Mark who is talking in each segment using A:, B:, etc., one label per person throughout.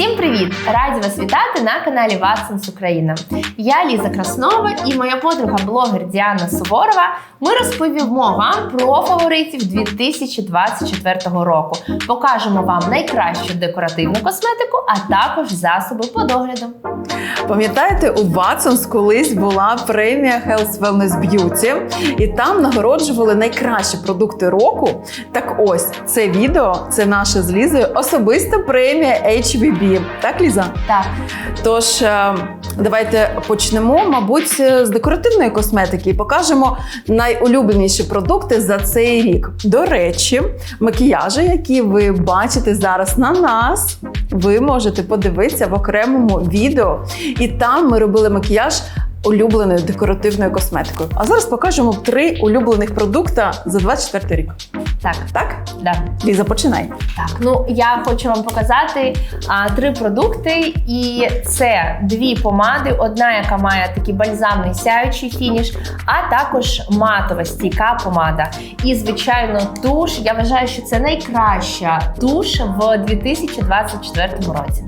A: Всім привіт! Раді вас вітати на каналі Ватсонс Україна. Я Ліза Краснова і моя подруга блогер Діана Суворова. Ми розповімо вам про фаворитів 2024 року. Покажемо вам найкращу декоративну косметику, а також засоби по догляду.
B: Пам'ятаєте, у Watsons колись була премія Health Wellness Beauty, і там нагороджували найкращі продукти року. Так ось це відео це наша з Лізою особиста премія HVB. Так, Ліза?
A: Так,
B: Тож е, давайте почнемо, мабуть, е, з декоративної косметики і покажемо найулюбленіші продукти за цей рік. До речі, макіяжі, які ви бачите зараз на нас, ви можете подивитися в окремому відео. І там ми робили макіяж. Улюбленою декоративною косметикою. А зараз покажемо три улюблених продукта за 24 рік.
A: Так,
B: Так?
A: да.
B: Ліза, починай.
A: Так, ну я хочу вам показати а, три продукти, і це дві помади: одна, яка має такий бальзамний сяючий фініш, а також матова стійка помада. І, звичайно, туш. Я вважаю, що це найкраща туш в 2024 році.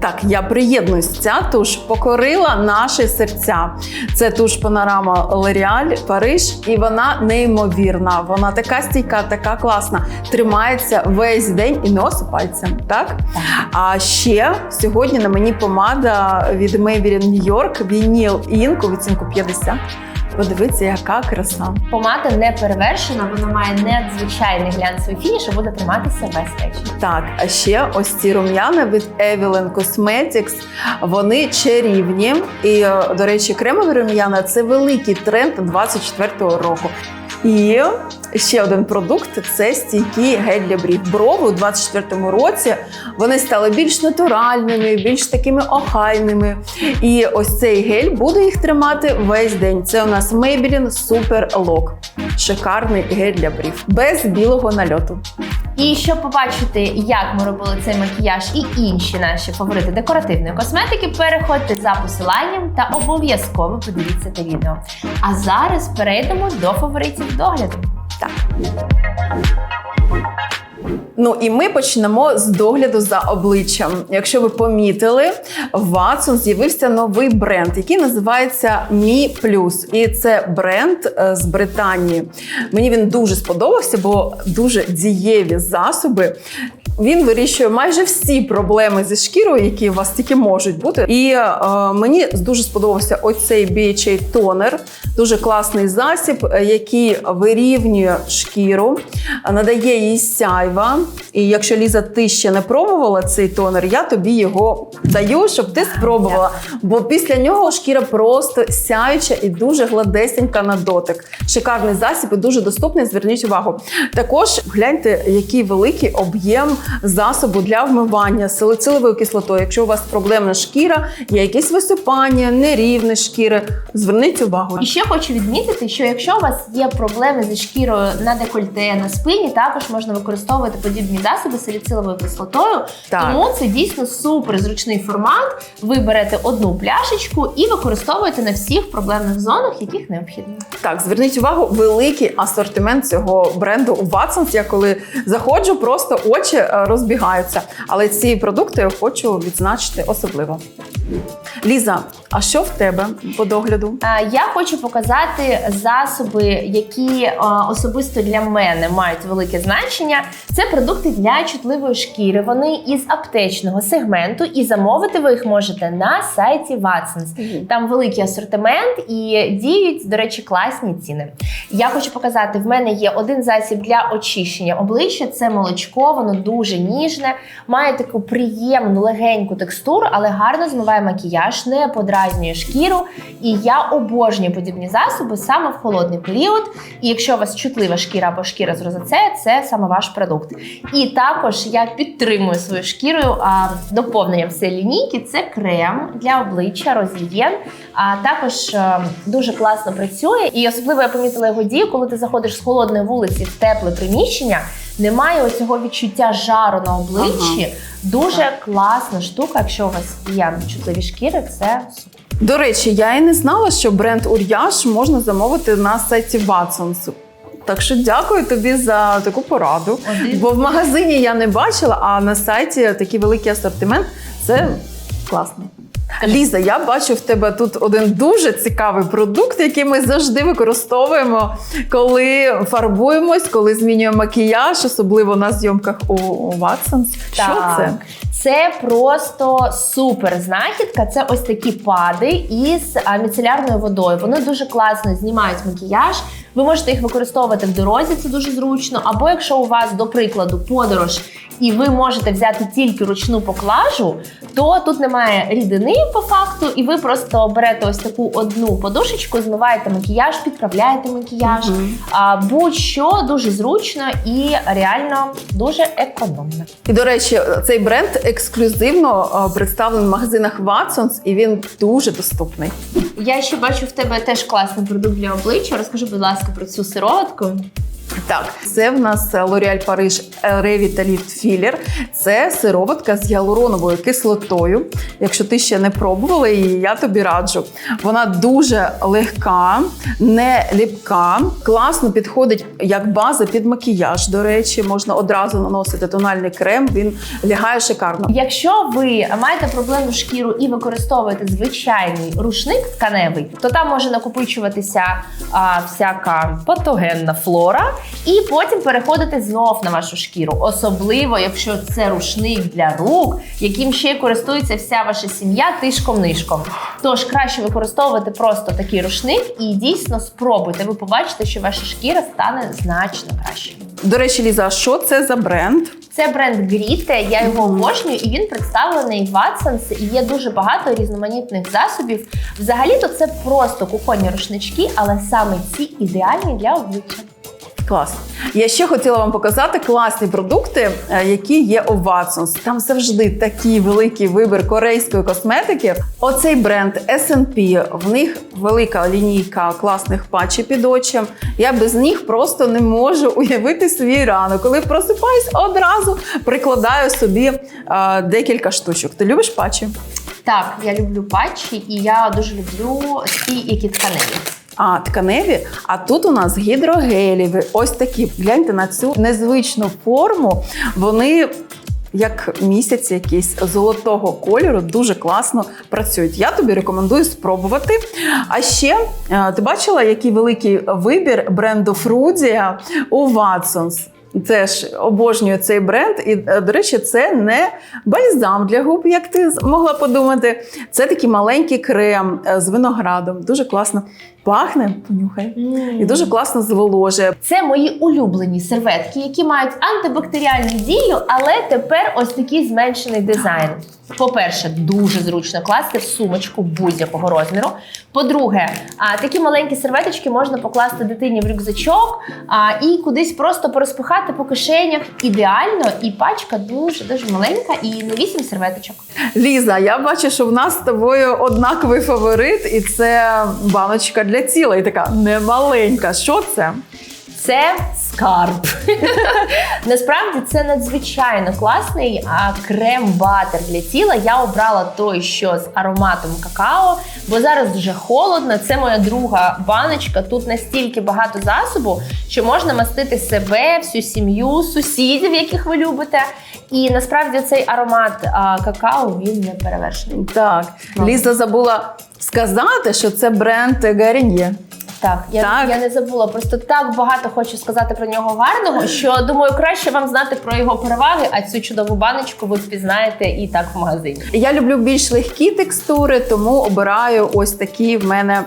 B: Так, я приєднуюсь. Ця туш покорила наші серця. Це туш панорама L'Oreal Париж, і вона неймовірна. Вона така стійка, така класна. Тримається весь день і не осипається. Так? А ще сьогодні на мені помада від Maybelline New York Vinyl Ink у відцінку 50. Подивіться, яка краса.
A: Помада не перевершена, вона має надзвичайний глянцевий фініш і буде триматися весь вечір.
B: Так, а ще ось ці рум'яна від Evelyn Cosmetics. Вони чарівні. І, е, до речі, кремові рум'яна це великий тренд 24-го року. І ще один продукт це стійкі гель для брів. Брови у 24-му році вони стали більш натуральними, більш такими охайними. І ось цей гель буде їх тримати весь день. Це у нас Maybelline Super Lock. Шикарний гель для брів без білого нальоту.
A: І щоб побачити, як ми робили цей макіяж і інші наші фаворити декоративної косметики, переходьте за посиланням та обов'язково подивіться це відео. А зараз перейдемо до фаворитів догляду.
B: Так. Ну і ми почнемо з догляду за обличчям. Якщо ви помітили, в Watson з'явився новий бренд, який називається Mi Plus. І це бренд е, з Британії. Мені він дуже сподобався, бо дуже дієві засоби. Він вирішує майже всі проблеми зі шкірою, які у вас тільки можуть бути. І е, мені дуже сподобався оцей BHA тонер. Дуже класний засіб, е, який вирівнює шкіру, е, надає їй сяйва. І якщо Ліза, ти ще не пробувала цей тонер, я тобі його даю, щоб ти спробувала. Бо після нього шкіра просто сяюча і дуже гладесенька на дотик. Шикарний засіб і дуже доступний. Зверніть увагу. Також гляньте, який великий об'єм засобу для вмивання з салициловою кислотою. Якщо у вас проблемна шкіра, є якісь висипання, нерівність шкіри, зверніть увагу.
A: І ще хочу відмітити, що якщо у вас є проблеми зі шкірою на декольте, на спині, також можна використовувати подібні засоби з саліциловою кислотою.
B: Так.
A: Тому це дійсно супер зручний формат. Ви берете одну пляшечку і використовуєте на всіх проблемних зонах, яких необхідно.
B: Так, зверніть увагу, великий асортимент цього бренду у Watsons. Я коли заходжу, просто очі е, розбігаються. Але ці продукти я хочу відзначити особливо. Ліза, а що в тебе по догляду?
A: Е, Я хочу показати засоби, які е, особисто для мене мають велике значення. Це продукти для чутливої шкіри. Вони із аптечного сегменту, і замовити ви їх можете на сайті Watsons. Там великий асортимент і діють, до речі, класні ціни. Я хочу показати: в мене є один засіб для очищення обличчя. Це молочко, воно дуже ніжне, має таку приємну легеньку текстуру, але гарно змиває макіяж, не подразнює шкіру. І я обожнюю подібні засоби саме в холодний період. І якщо у вас чутлива шкіра або шкіра з розоцею, це саме ваш продукт. І також я підтримую свою шкіру а, доповненням цієї лінійки. Це крем для обличчя Розів'єн. А також е, дуже класно працює. І особливо я помітила його дію, коли ти заходиш з холодної вулиці в тепле приміщення. Немає оцього відчуття жару на обличчі. Дуже класна штука, якщо у вас є чутливі шкіри, це супер.
B: До речі, я і не знала, що бренд Ур'яш можна замовити на сайті Watsons. Так що дякую тобі за таку пораду.
A: Один.
B: Бо в магазині я не бачила, а на сайті такий великий асортимент. Це класно. Ліза, я бачу в тебе тут один дуже цікавий продукт, який ми завжди використовуємо, коли фарбуємось, коли змінюємо макіяж, особливо на зйомках у, Watsons. Що це?
A: Це просто супер знахідка. Це ось такі пади із міцелярною водою. Вони дуже класно знімають макіяж. Ви можете їх використовувати в дорозі, це дуже зручно. Або якщо у вас, до прикладу, подорож, і ви можете взяти тільки ручну поклажу, то тут немає рідини по факту, і ви просто берете ось таку одну подушечку, змиваєте макіяж, підправляєте макіяж. А, будь-що дуже зручно і реально дуже економно.
B: І до речі, цей бренд ексклюзивно представлений в магазинах Watsons, і він дуже доступний.
A: Я ще бачу в тебе теж класний продукт для обличчя. Розкажи, будь ласка, про цю сироватку.
B: Так, це в нас L'Oréal Paris Revitalift Filler. Це сироватка з гіалуроновою кислотою. Якщо ти ще не пробувала її, я тобі раджу. Вона дуже легка, не ліпка, класно підходить як база під макіяж. До речі, можна одразу наносити тональний крем. Він лягає шикарно.
A: Якщо ви маєте проблемну шкіру і використовуєте звичайний рушник тканевий, то там може накопичуватися а, всяка патогенна флора, і потім переходити знов на вашу шкіру. Особливо, якщо це рушник для рук, яким ще користується вся ваша сім'я тишком-нишком. Тож краще використовувати просто такий рушник і дійсно спробуйте. Ви побачите, що ваша шкіра стане значно кращою.
B: До речі, Ліза, а що це за бренд?
A: Це бренд Гріте, я його обожнюю, і він представлений в Watsons, і є дуже багато різноманітних засобів. Взагалі-то це просто кухонні рушнички, але саме ці ідеальні для обличчя.
B: Клас. Я ще хотіла вам показати класні продукти, е, які є у Watsons. Там завжди такий великий вибір корейської косметики. Оцей бренд S&P, в них велика лінійка класних патчів під очем. Я без них просто не можу уявити свій ранок. Коли просипаюсь, одразу прикладаю собі е, декілька штучок. Ти любиш патчі?
A: Так, я люблю патчі, і я дуже люблю ті, які тканеві.
B: А, тканеві. А тут у нас гідрогеліві. Ось такі. Гляньте на цю незвичну форму. Вони. Як місяць якийсь золотого кольору дуже класно працюють. Я тобі рекомендую спробувати. А ще е, ти бачила, який великий вибір бренду Фрудія у Watsons? Теж обожнюю цей бренд. І, е, до речі, це не бальзам для губ, як ти могла подумати. Це такий маленький крем е, з виноградом. Дуже класно пахне, понюхай. І дуже класно зволожує.
A: Це мої улюблені серветки, які мають антибактеріальну дію, але тепер ось такий зменшений дизайн. По-перше, дуже зручно класти в сумочку будь-якого розміру. По-друге, такі маленькі серветочки можна покласти дитині в рюкзачок і кудись просто порозпихати по кишенях. Ідеально, і пачка дуже дуже маленька, і не вісім серветочок.
B: Ліза, я бачу, що в нас з тобою однаковий фаворит, і це баночка для тіла. І така немаленька. Що це?
A: Це скарб. Насправді це надзвичайно класний а, крем-батер для тіла. Я обрала той, що з ароматом какао, бо зараз дуже холодно. Це моя друга баночка. Тут настільки багато засобу, що можна мастити себе, всю сім'ю, сусідів, яких ви любите. І насправді цей аромат а, какао він не перевершений.
B: Так. Ліза забула сказати, що це бренд Гарін'є.
A: Так, я,
B: Так.
A: я не забула. Просто так багато хочу сказати про нього гарного, що думаю, краще вам знати про його переваги, а цю чудову баночку ви впізнаєте і так в магазині.
B: Я люблю більш легкі текстури, тому обираю ось такі в мене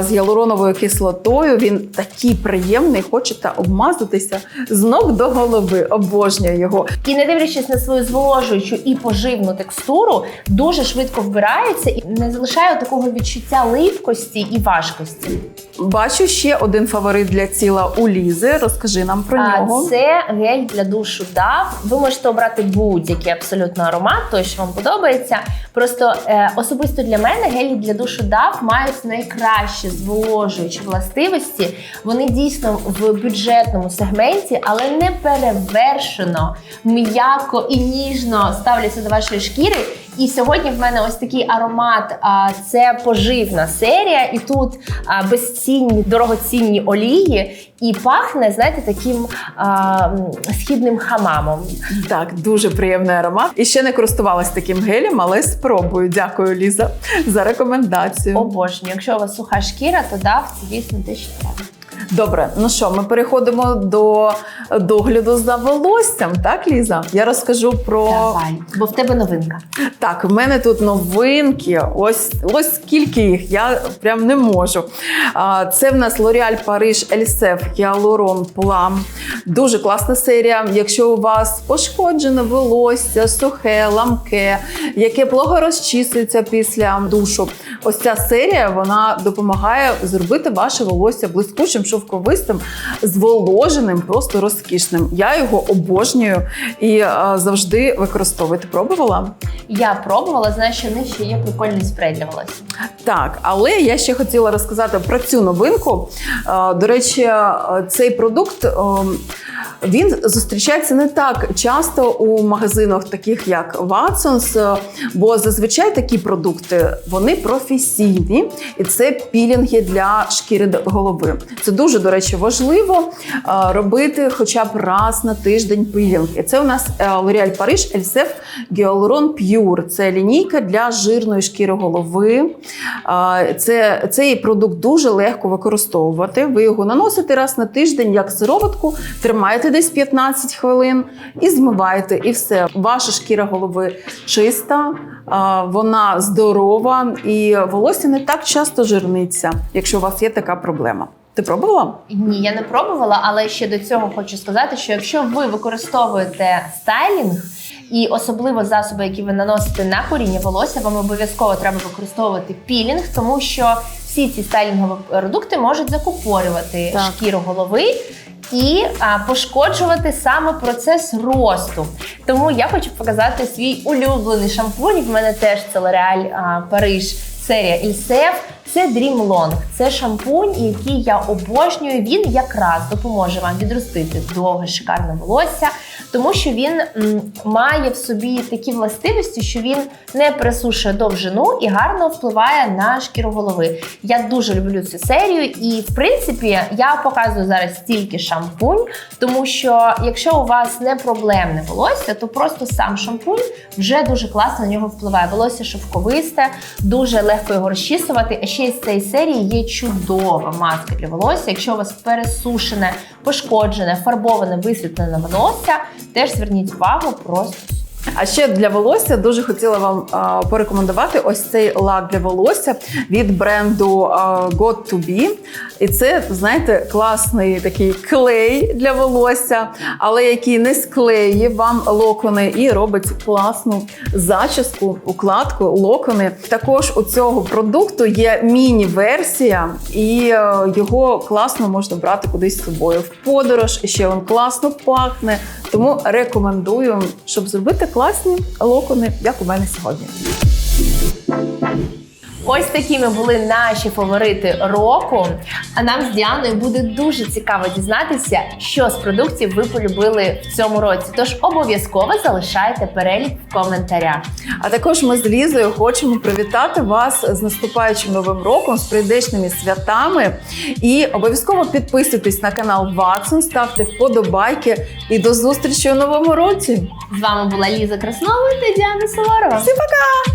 B: з гіалуроновою кислотою. Він такий приємний, хочете обмазатися з ног до голови. Обожнюю його.
A: І не дивлячись на свою зволожуючу і поживну текстуру, дуже швидко вбирається і не залишає такого відчуття липкості і важкості.
B: Бачу ще один фаворит для тіла у Лізи. Розкажи нам про
A: А,
B: нього.
A: Це гель для душу DAV. Ви можете обрати будь-який абсолютно аромат, той, що вам подобається. Просто е, особисто для мене гелі для душу DAV мають найкращі зволожуючі властивості. Вони дійсно в бюджетному сегменті, але не перевершено, м'яко і ніжно ставляться до вашої шкіри. І сьогодні в мене ось такий аромат. Це поживна серія, і тут безцінні, дорогоцінні олії, і пахне, знаєте, таким а, східним хамамом.
B: Так, дуже приємний аромат. І ще не користувалась таким гелем, але спробую. Дякую, Ліза, за рекомендацію.
A: Обожнюю. Якщо у вас суха шкіра, то дав це дійсно те, що треба.
B: Добре, ну що, ми переходимо до догляду за волоссям, так, Ліза? Я розкажу про
A: Давай, бо в тебе новинка.
B: так. В мене тут новинки. Ось ось скільки їх. Я прям не можу. А, Це в нас L'Oréal Paris Elsef Hyaluron Plum. Дуже класна серія. Якщо у вас пошкоджене волосся, сухе, ламке, яке плохо розчісується після душу. Ось ця серія вона допомагає зробити ваше волосся блискучим, шовковистим, зволоженим, просто розкішним. Я його обожнюю і а, завжди використовую. Ти пробувала?
A: Я пробувала, знаю, що в них ще є прикольний спрей для волосся.
B: Так, але я ще хотіла розказати про цю новинку. Е, До речі, е, цей продукт. е, Він зустрічається не так часто у магазинах, таких як Watsons, е, бо зазвичай такі продукти вони професійні, і це пілінги для шкіри голови. Це дуже, до речі, важливо е, робити хоча б раз на тиждень пілінг. І це у нас е, L'Oréal Paris Elsef Hyaluron Pure. Це лінійка для жирної шкіри голови. Це, цей продукт дуже легко використовувати. Ви його наносите раз на тиждень як сироватку, тримаєте десь 15 хвилин і змиваєте, і все. Ваша шкіра голови чиста, а, вона здорова, і волосся не так часто жирниться, якщо у вас є така проблема. Ти пробувала?
A: Ні, я не пробувала, але ще до цього хочу сказати, що якщо ви використовуєте стайлінг і особливо засоби, які ви наносите на коріння волосся, вам обов'язково треба використовувати пілінг, тому що всі ці стайлінгові продукти можуть закупорювати
B: Так.
A: шкіру голови. І а, пошкоджувати саме процес росту. Тому я хочу показати свій улюблений шампунь. В мене теж це L'Oréal Париж серія Ільсеф. Це Dream Long. Це шампунь, який я обожнюю. Він якраз допоможе вам відростити довге шикарне волосся, тому що він м, має в собі такі властивості, що він не пересушує довжину і гарно впливає на шкіру голови. Я дуже люблю цю серію, і в принципі я показую зараз тільки шампунь, тому що якщо у вас не проблемне волосся, то просто сам шампунь вже дуже класно на нього впливає. Волосся шовковисте, дуже легко його розчісувати. А ще з цієї серії є чудова маска для волосся. Якщо у вас пересушене, пошкоджене, фарбоване, висвітлене волосся, теж зверніть увагу просто.
B: А ще для волосся дуже хотіла вам а, порекомендувати ось цей лак для волосся від бренду а, Got to Be. І це, знаєте, класний такий клей для волосся, але який не склеїть вам локони і робить класну зачіску, укладку, локони. Також у цього продукту є міні-версія, і е, його класно можна брати кудись з собою в подорож. І ще він класно пахне. Тому рекомендую, щоб зробити класні локони, як у мене сьогодні.
A: Ось такими були наші фаворити року. А нам з Діаною буде дуже цікаво дізнатися, що з продуктів ви полюбили в цьому році. Тож обов'язково залишайте перелік в коментарях.
B: А також ми з Лізою хочемо привітати вас з наступаючим новим роком, з прийдешними святами. І обов'язково підписуйтесь на канал Watson, ставте вподобайки і до зустрічі у новому році.
A: З вами була Ліза Краснова та Діана Суворова.
B: Всім пока!